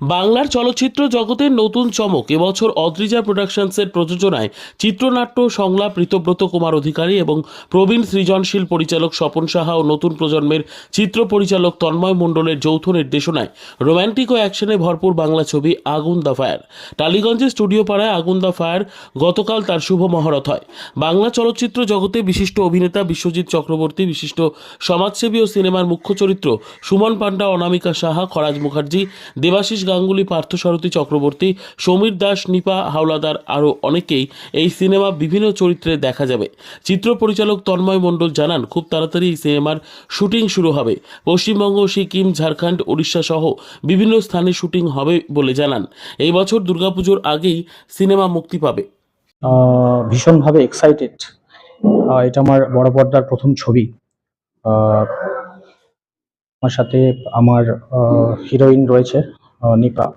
বাংলার চলচ্চিত্র জগতের নতুন চমক। এবছর অদ্রিজা প্রোডাকশনসের প্রযোজনায় চিত্রনাট্য সংলাপ ঋতব্রত কুমার অধিকারী এবং প্রবীণ সৃজনশীল পরিচালক স্বপন সাহা ও নতুন প্রজন্মের চিত্র পরিচালক তন্ময় মণ্ডলের যৌথ নির্দেশনায় রোম্যান্টিক ও অ্যাকশনে ভরপুর বাংলা ছবি আগুন দ্য ফায়ার। টালিগঞ্জের স্টুডিও পাড়ায় আগুন দ্য ফায়ার গতকাল তার শুভ মহরত হয়। বাংলা চলচ্চিত্র জগতে বিশিষ্ট অভিনেতা বিশ্বজিৎ চক্রবর্তী, বিশিষ্ট সমাজসেবী ও সিনেমার মুখ্য চরিত্র সুমন পান্ডা, অনামিকা সাহা, খরাজ মুখার্জি, দেবাশিস গাঙ্গুলি, পার্থসারথী চক্রবর্তী, সমীর দাস, নিপা হাওলাদার আরও অনেকেই এই সিনেমা বিভিন্ন চরিত্রে দেখা যাবে। চিত্র পরিচালক তন্ময় মণ্ডল জানান, খুব তাড়াতাড়ি এই সিনেমার শুটিং শুরু হবে। পশ্চিমবঙ্গ, সিকিম, ঝাড়খণ্ড উড়িষ্যা সহ বিভিন্ন স্থানে শুটিং হবে বলে জানান। এই বছর দুর্গাপুজোর আগেই সিনেমা মুক্তি পাবে। ভীষণভাবে এক্সাইটেড এটা আমার বড় পর্দার প্রথম ছবি। আমার সাথে আমার হিরোইন রয়েছে নিপা।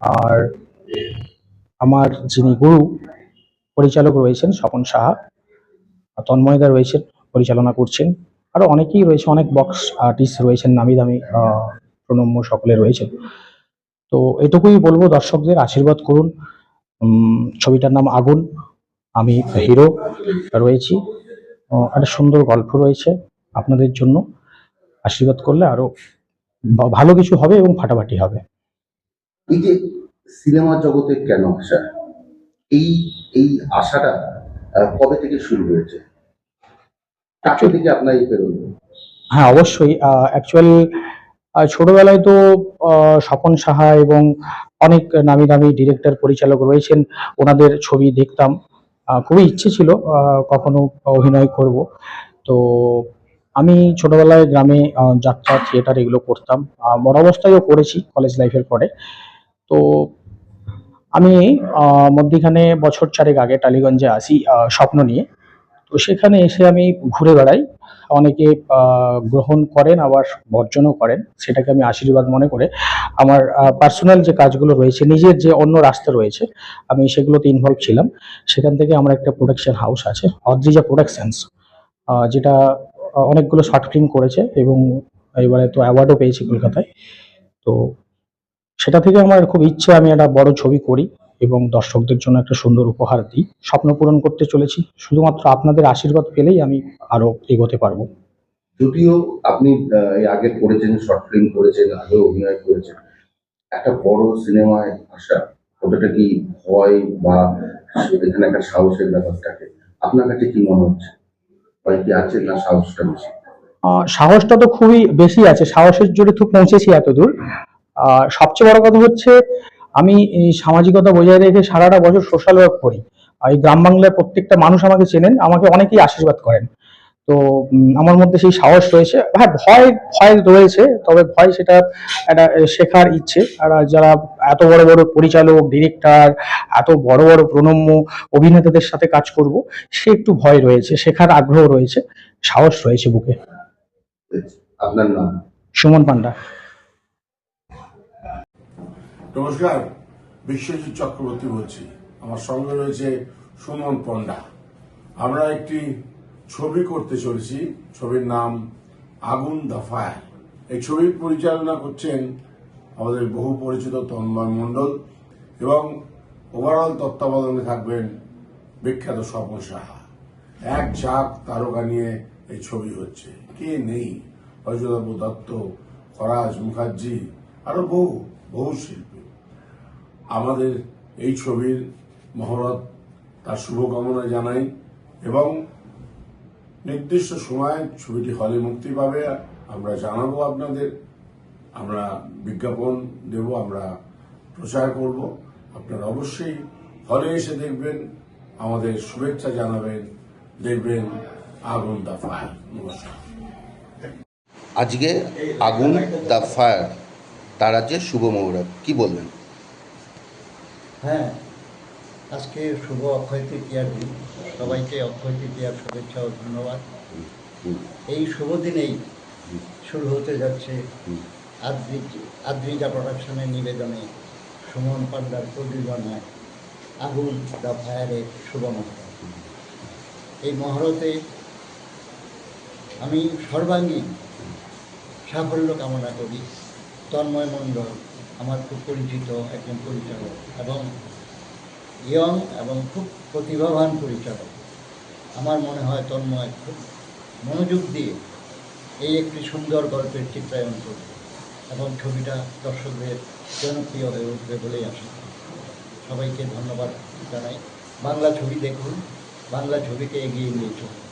আর আমার যিনি গুরু, পরিচালক রয়েছেন স্বপন সাহা তন্ময়দা রয়েছেন পরিচালনা করছেন। আরও অনেকেই রয়েছে, অনেক বক্স আর্টিস্ট রয়েছেন, নামি দামি প্রণম্য সকলে রয়েছেন। তো এটুকুই বলব, দর্শকদের আশীর্বাদ করুন। ছবিটার নাম আগুন। আমি হিরো রয়েছি। একটা সুন্দর গল্প রয়েছে আপনাদের জন্য। আশীর্বাদ করলে আরও ভা- ভালো কিছু হবে এবং ফাটাফাটি হবে। এই যে সিনেমা জগতে কেন আসা? এই এই আশাটা কবে থেকে শুরু হয়েছে? কাছে থেকে আপনার এই হ্যাঁ অবশ্যই অ্যাকচুয়াল ছোটবেলায় তো স্বপন সাহা এবং অনেক নামি দামি ডিরেক্টর পরিচালক রয়েছেন। ওনাদের ছবি দেখতাম। খুবই ইচ্ছে ছিল কখনো অভিনয় করব। তো আমি ছোটবেলায় গ্রামে যাত্রা থিয়েটার এগুলো করতাম। বড় অবস্থায়ও করেছি কলেজ লাইফের পরে। তো আমি মধ্যিখানে বছর চারেক আগে টালিগঞ্জে আসি স্বপ্ন নিয়ে। তো সেখানে এসে আমি ঘুরে বেড়াই। অনেকে গ্রহণ করেন, আবার বর্জনও করেন। সেটাকে আমি আশীর্বাদ মনে করে আমার পার্সোনাল যে কাজগুলো রয়েছে, নিজের যে অন্য রাস্তা রয়েছে, আমি সেগুলোতে ইনভলভ ছিলাম। সেখান থেকে আমার একটা প্রোডাকশন হাউস আছে, অদ্রিজা প্রোডাকশনস যেটা অনেকগুলো শর্ট ফিল্ম করেছে এবং এবারে তো অ্যাওয়ার্ডও পেয়েছি কলকাতায়। তো সেটা থেকে আমার খুব ইচ্ছে আমি একটা বড় ছবি করি এবং দর্শকদের জন্য একটা সুন্দর উপহার দিই। স্বপ্ন পূরণ করতে চলেছি। শুধুমাত্র আপনাদের আশীর্বাদ পেলেই আমি আরও এগোতে পারব। যদিও আপনি আগে করেছেন শর্ট ফিল্ম করেছেন, আগে অভিনয় করেছেন, একটা বড় সিনেমায় আসা ওটাটা কি ভয় বা এখানে একটা সাহসের ব্যাপার থাকে আপনার কাছে কি মনে হচ্ছে? কি আছে না সাহসটা বেশি। সাহসটা তো খুবই বেশি আছে, সাহসের জোরে তো পৌঁছেছি এতদূর। সবচেয়ে বড় কথা হচ্ছে, আমি সামাজিকতা বজায় রেখে সারাটা বছর সোশ্যাল ওয়ার্ক করি। এই গ্রাম বাংলার প্রত্যেকটা মানুষ আমাকে চেনেন, আমাকে অনেকেই আশীর্বাদ করেন। তো আমার মধ্যে সেই সাহস রয়েছে। হ্যাঁ ভয় ভয় রয়েছে তবে ভয় সেটা একটা শেখার ইচ্ছে। আর যারা এত বড় বড় পরিচালক ডিরেক্টর এত বড় বড় প্রণম্য অভিনেতাদের সাথে কাজ করব সে একটু ভয় রয়েছে শেখার আগ্রহ রয়েছে সাহস রয়েছে বুকে। আপনার নাম? সুমন পান্ডা। নমস্কার বিশ্বজিৎ চক্রবর্তী বলছি। আমার সঙ্গে রয়েছে সুমন পণ্ডা আমরা একটি ছবি করতে চলেছি। ছবির নাম আগুন দ্য ফায়ার। এই ছবি পরিচালনা করছেন আমাদের বহু পরিচিত তন্ময় মণ্ডল এবং ওভারঅল তত্ত্বাবধানে থাকবেন বিখ্যাত স্বপন সাহা। এক ঝাঁক তারকা নিয়ে এই ছবি হচ্ছে। কে নেই? অযোধ্যাবু দত্ত, ফরাজ মুখার্জি, আরও বহু বহু শিল্পী। আমাদের এই ছবির মহরত তার শুভকামনা জানাই এবং নির্দিষ্ট সময় ছবিটি হলে মুক্তি পাবে। আমরা জানাব আপনাদের। আমরা বিজ্ঞাপন দেব আমরা প্রচার করব। আপনারা অবশ্যই হলে এসে দেখবেন আমাদের শুভেচ্ছা জানাবেন দেখবেন আগুন দা ফায়ার। নমস্কার। আজকে আগুন দ্য ফায়ার তার আছে শুভ মুহূর্ত। কি বলবেন? হ্যাঁ আজকে শুভ অক্ষয় তৃতীয়ার দিন। সবাইকে অক্ষয় তৃতীয়ার শুভেচ্ছা ও ধন্যবাদ। এই শুভ দিনেই শুরু হতে যাচ্ছে আদ্রি আদ্রিজা প্রোডাকশনের নিবেদনে সুমন পান্ডার প্রযোজনায় আগুন দ্য ফায়ারের শুভ মহরত। এই মহরতে আমি সর্বাঙ্গীন সাফল্য কামনা করি। তন্ময় মণ্ডল, আমার খুব পরিচিত একজন পরিচালক এবং ইয়ং এবং খুব প্রতিভাবান পরিচালক। আমার মনে হয় তন্ময় খুব মনোযোগ দিয়ে এই একটি সুন্দর গল্পের চিত্রায়ন করবে এবং ছবিটা দর্শকদের জনপ্রিয় হয়ে উঠবে বলেই আশা সবাইকে ধন্যবাদ জানাই। বাংলা ছবি দেখুন, বাংলা ছবিকে এগিয়ে নিয়ে চলুন।